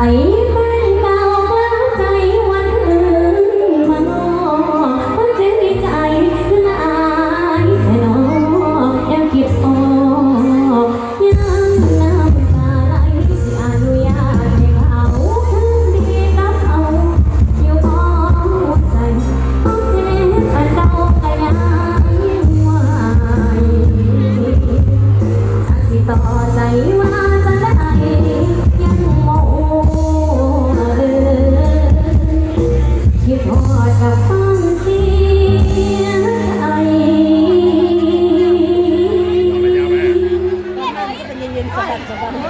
จั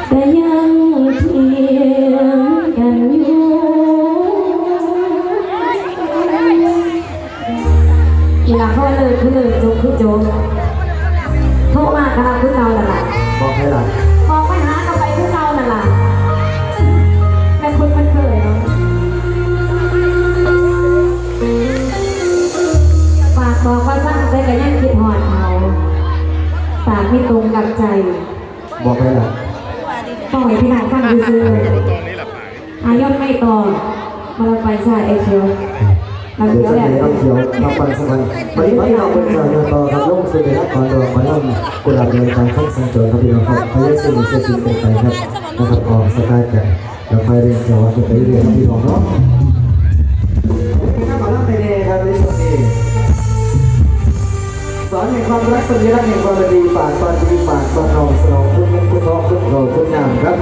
แต่ยังเทียงกันอยู่เวลาเขาเลยคือเลยจบคือจบโทรมากันคือเราแหละบอกให้หลับมองไปหาเราไปคือเรานั่นล่ะแต่คุณมันเคยเนาะฝากบอกว่าสร้างใจกันยังคิดหอดเขาฝากไม่ตรงกับใจ บอกให้หลับปล่อย พี่นายฟังดูซื้อายอนไม่ต่อมาลงไปใส่ไอเชียวเราเดี๋ยวจะแหละเดี๋ยวเขียวทำปันสักวันวันนี้พี่น้องเป็นจ่ายเงินต่อครับลงสุดเลยนะก่อนเดินมานั่งกุหลาบเดินทางข้างสัญจรครับพี่น้องครับพยายามสิ่งเสียสิ่งเป็นไปครับนะครับออกสกายแก่แล้วไฟเรียนเขียวว่าจะไปเรียนพี่น้องเนาะ ความรักสัญลักษณ์แห่งความดีปากปานดีปากปานทองสนองคุณเงินคุณทองคุณโรคุณงามครับ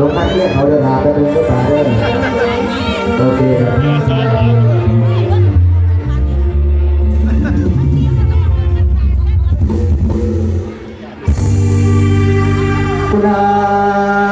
ลงทักเรียกเขาเดินทาไปเป็นผู้ตาเดินโอเคครับกุหลา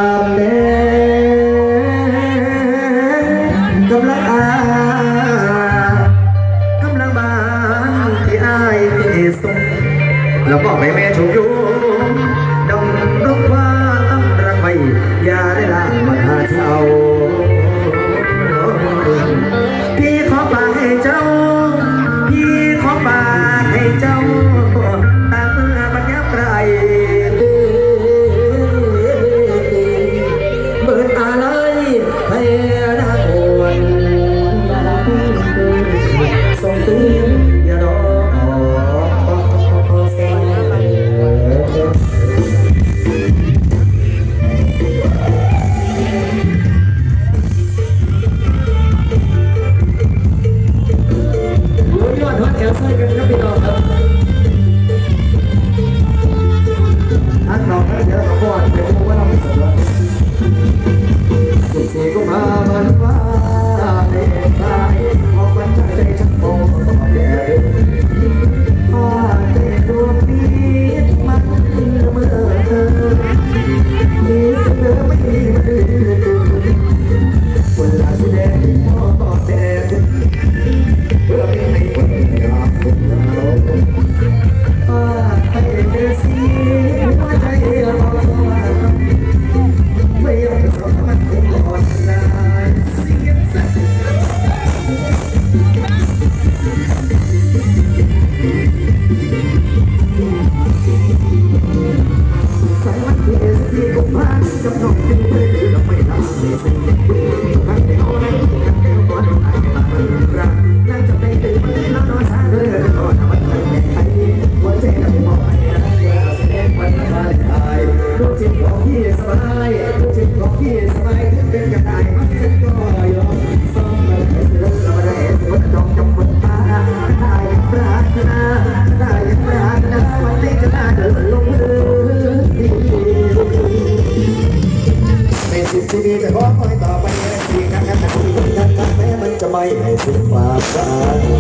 จะไม่ให้สิ้นความรัก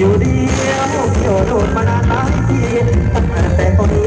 อยู่เดียวเที่ยวโดดมานานหลายทีตั้งแต่ตอน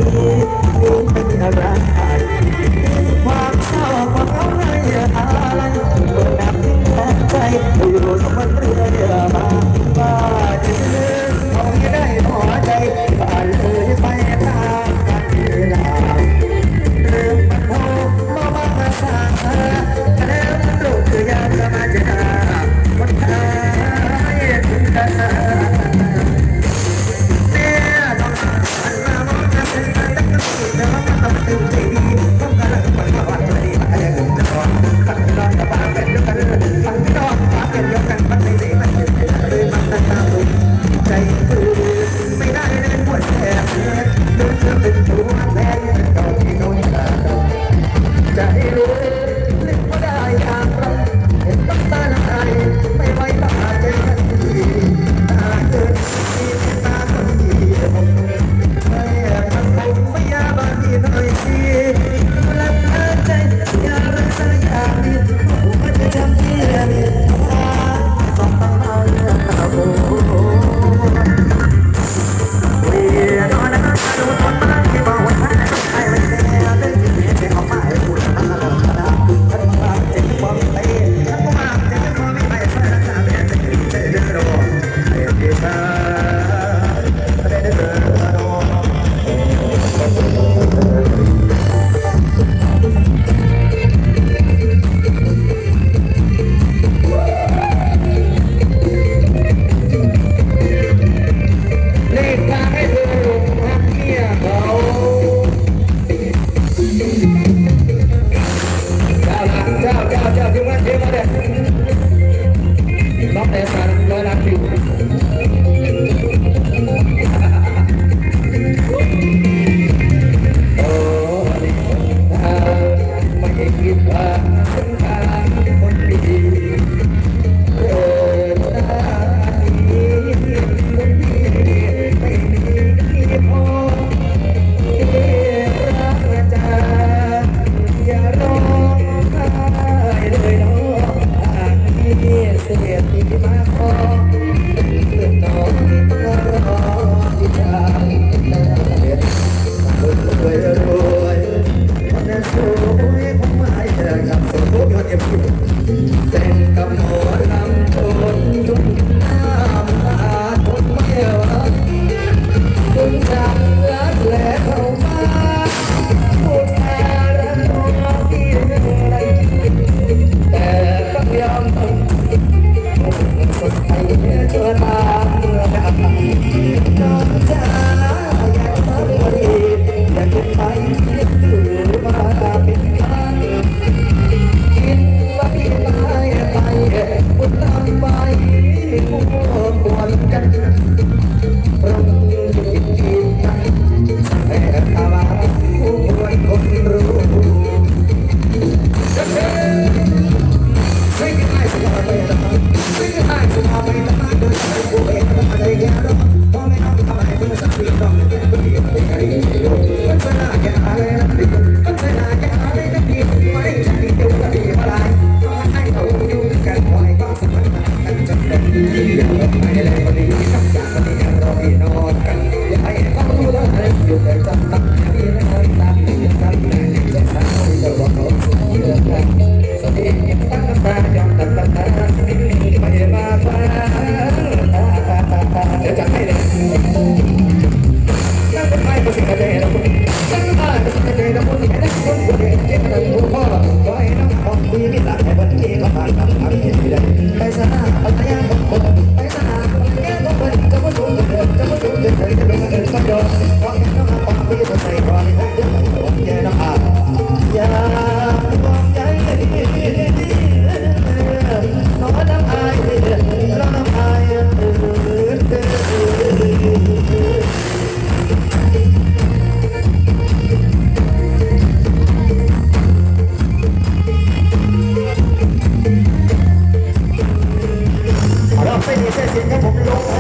Cái gì? Cái!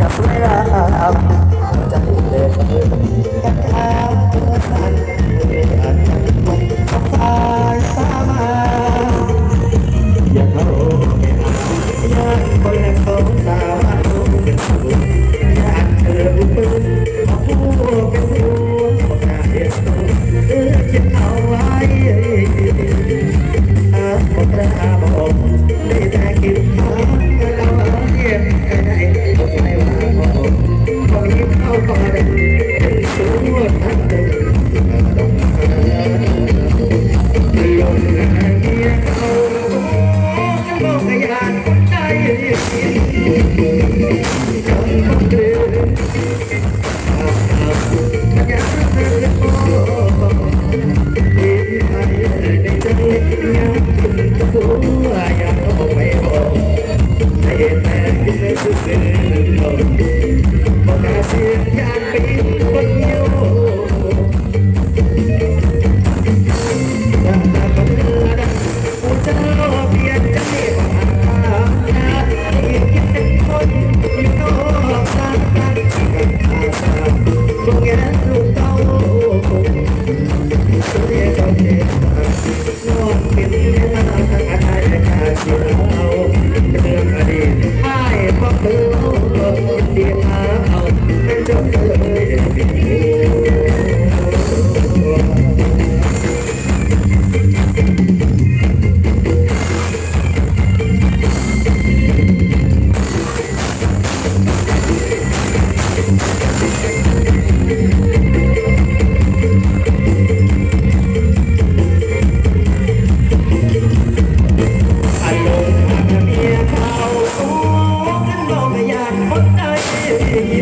กับเวลาใจเล่นกับกาตัวสั่นเรียากันตกสายสามาอยากรู้อยากคนเล่น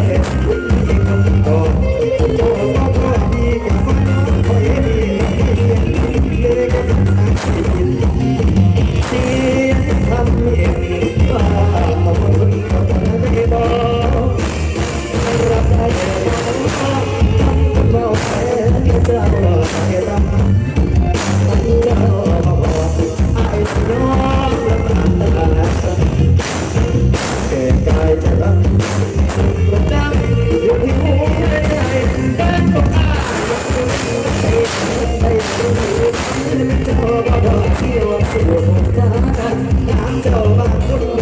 Thank you. 세월보다 양자와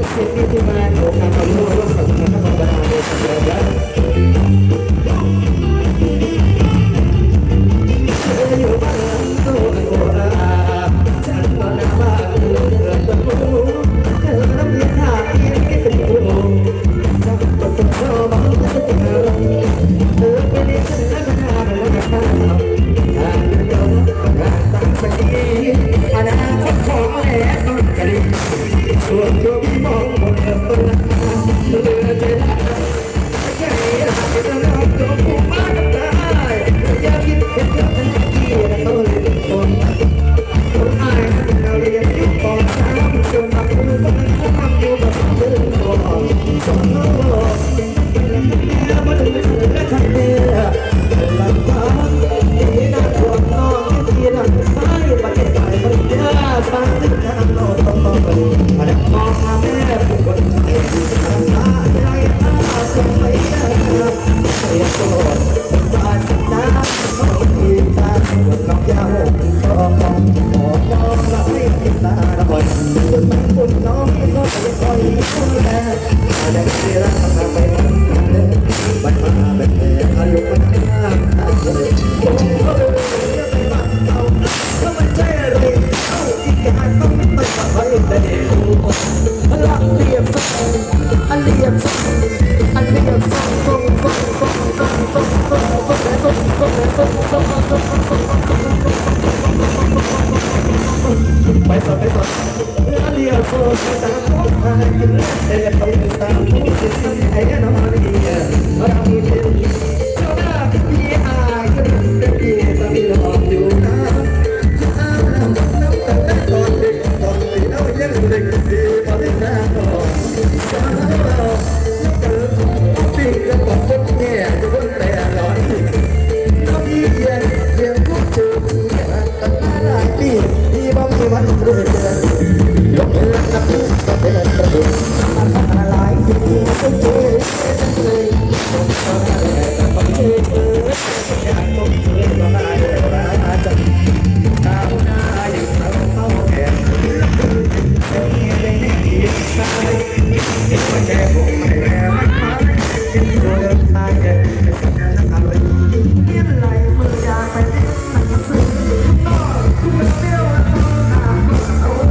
Sipiti man o kakamuro pag nakapagbahago sa